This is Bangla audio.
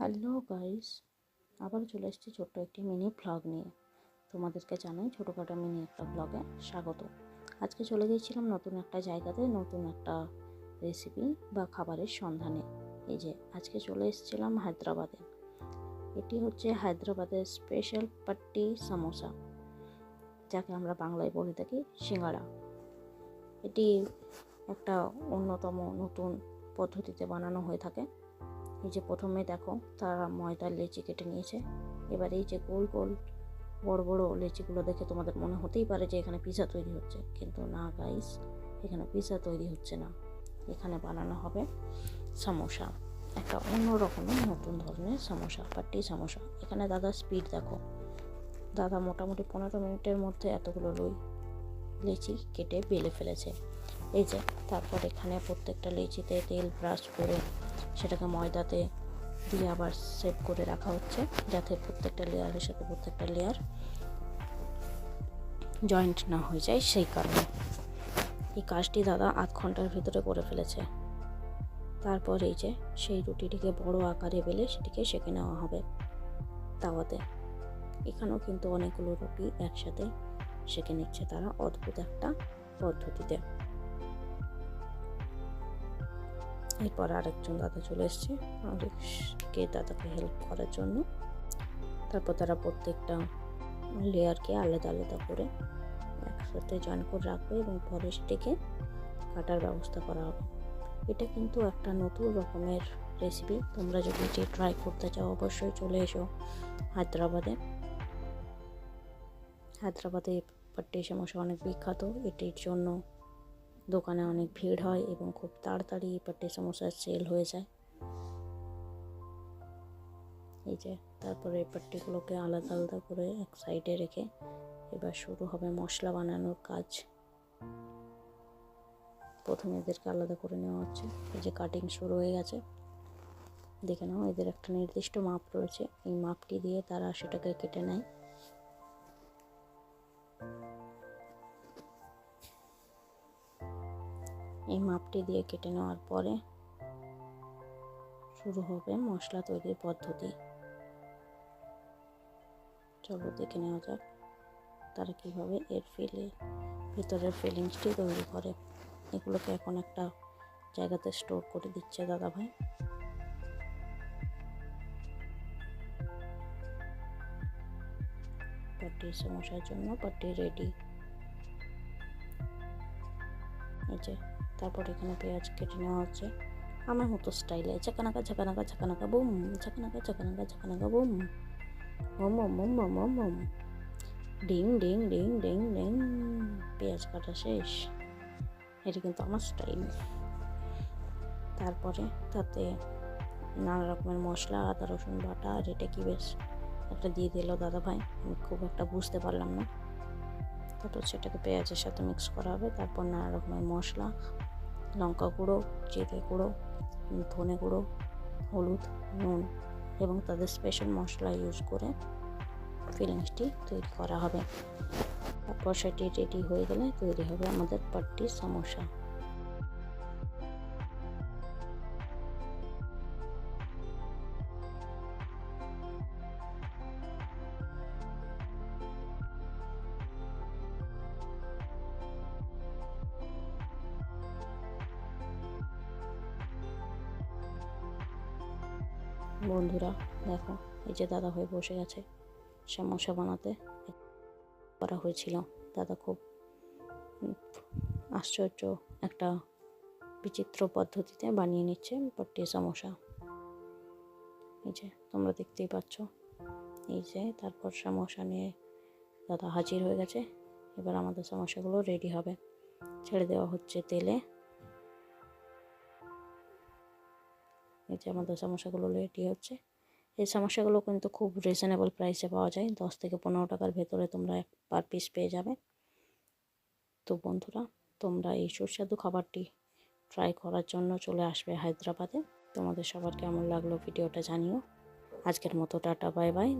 হ্যালো গাইস আবার চলে এসেছি ছোট্ট একটি মিনি ভ্লগ নিয়ে। তোমাদেরকে জানাই ছোটোখাটো মিনি একটা ভ্লগে স্বাগত। আজকে চলে গিয়েছিলাম নতুন একটা জায়গাতে, নতুন একটা রেসিপি বা খাবারের সন্ধানে। এই যে, আজকে চলে এসেছিলাম হায়দ্রাবাদে। এটি হচ্ছে হায়দ্রাবাদের স্পেশাল পাট্টি সামোসা, যাকে আমরা বাংলায় বলে থাকি সিঙ্গাড়া এটি একটা অন্যতম নতুন পদ্ধতিতে বানানো হয়ে থাকে। এই যে প্রথমে দেখো, তারা ময়দার লেচি কেটে নিয়েছে। এবার এই যে গোল গোল বড় বড় লেচিগুলো দেখে তোমাদের মনে হতেই পারে যে এখানে পিৎজা তৈরি হচ্ছে। কিন্তু না গাইস এখানে পিৎজা তৈরি হচ্ছে না। এখানে বানানো হবে সমোসা। একটা অন্য রকমের নতুন ধরনের সমোসা, পাট্টি সমোসা। এখানে দাদা স্পিড দেখো। দাদা মোটামুটি পনেরো মিনিটের মধ্যে এতগুলো লই লেচি কেটে বেলে ফেলেছে। এই যে, তারপর এখানে প্রত্যেকটা লেচিতে তেল ব্রাশ করে সেটাকে ময়দাতে দিয়ে আবার সেভ করে রাখা হচ্ছে, যাতে প্রত্যেকটা লেয়ারের সাথে প্রত্যেকটা লেয়ার জয়েন্ট না হয়ে যায় সেই কারণে। এই কাজটি দাদা আধ ঘণ্টার ভিতরে করে ফেলেছে। তারপর এই যে সেই রুটিটিকে বড় আকারে বেলে সেটিকে সেঁকে নেওয়া হবে তাওয়াতে। এখানেও কিন্তু অনেকগুলো রুটি একসাথে সেঁকে নিচ্ছে তারা অদ্ভুত একটা পদ্ধতিতে। এরপর আরেকজন দাদা চলে এসছে। আরেককে দাদাকে হেল্প করার জন্য। তারপর তারা প্রত্যেকটা লেয়ারকে আলাদা আলাদা করে একসাথে জয়েন করে রাখবে এবং পরে সেটিকে কাটার ব্যবস্থা করা হবে। এটা কিন্তু একটা নতুন রকমের রেসিপি তোমরা যদি এটি ট্রাই করতে চাও, অবশ্যই চলে এসো হায়দ্রাবাদে। হায়দ্রাবাদে পাট্টি সমস্যা অনেক বিখ্যাত। এটির জন্য দোকানে অনেক ভিড় হয় এবং খুব তাড়াতাড়ি পাট্টি সমোসা সেল হয়ে যায়। এই যে, তারপরে পাট্টিগুলোকে আলাদা আলাদা করে এক সাইডে রেখে এবার শুরু হবে মশলা বানানোর কাজ। প্রথমে এদেরকে আলাদা করে নেওয়া হচ্ছে। এই যে কাটিং শুরু হয়ে গেছে। দেখে নাও, এদের একটা নির্দিষ্ট মাপ রয়েছে। এই মাপটি দিয়ে তারা সেটাকে কেটে নেয়। এই মাপটি দিয়ে কেটে নেওয়ার পরে শুরু হবে মশলা তৈরির পদ্ধতি। চলো দেখে নেওয়া যাক তারা কীভাবে এর ফিলে, ভিতরের ফিলিংসটি তৈরি করে। এগুলোকে এখন একটা জায়গাতে স্টোর করে দিচ্ছে দাদা ভাই পাটির সমস্যার জন্য পাটি রেডি। এই যে তারপর এখানে পেঁয়াজ কেটে নেওয়া হচ্ছে। আমার মতো স্টাইলে, ঝাঁকানাকা ঝাঁকানাকা ঝাঁকানাকা, বুম, ঝাঁকানাকা ঝাঁকানাকা ঝাঁকানাকা, বুম। মোম মোম মোম মোম ডিং ডিং ডিং ডিং ডিং। পেঁয়াজ কাটা শেষ। এটা কিন্তু আমার স্টাইল। তারপরে তাতে নানা রকমের মশলা, আদা, রসুন, বাটা, আর এটা কি বেশ একটা দিয়ে দিল দাদা ভাই আমি খুব একটা বুঝতে পারলাম না। তারপর সেটাকে পেঁয়াজের সাথে মিক্স করা হবে। তারপর নানা রকমের মশলা লঙ্কা গুঁড়ো, জিরে গুঁড়ো, ধনে গুঁড়ো, হলুদ, নুন এবং তাদের স্পেশাল মশলা ইউজ করে ফিলিংসটি তৈরি করা হবে। তারপর সেটি রেডি হয়ে গেলে তৈরি হবে আমাদের পাট্টি সমোসা। বন্ধুরা, দেখো, এই যে দাদা হয়ে বসে গেছে। সমস্যা বানাতে করা হয়েছিল। দাদা খুব আশ্চর্য একটা বিচিত্র পদ্ধতিতে বানিয়ে নিচ্ছে পট্টি সমোসা এই যে, তোমরা দেখতেই পাচ্ছ। এই যে, তারপর সমোসা নিয়ে দাদা হাজির হয়ে গেছে। এবার আমাদের সমস্যাগুলো রেডি হবে। ছেড়ে দেওয়া হচ্ছে তেলে। এই যে আমাদের সমস্যাগুলো রেডি হচ্ছে। এই সমস্যাগুলো কিন্তু খুব রিজনেবল প্রাইসে পাওয়া যায়। দশ থেকে পনেরো টাকার ভেতরে তোমরা এক পার পিস পেয়ে যাবে। তো বন্ধুরা, তোমরা এই সুস্বাদু খাবারটি ট্রাই করার জন্য চলে আসবে হায়দ্রাবাদে। তোমাদের সবার কেমন লাগল ভিডিওটা জানিও। আজকের মতো টাটা বাই বাই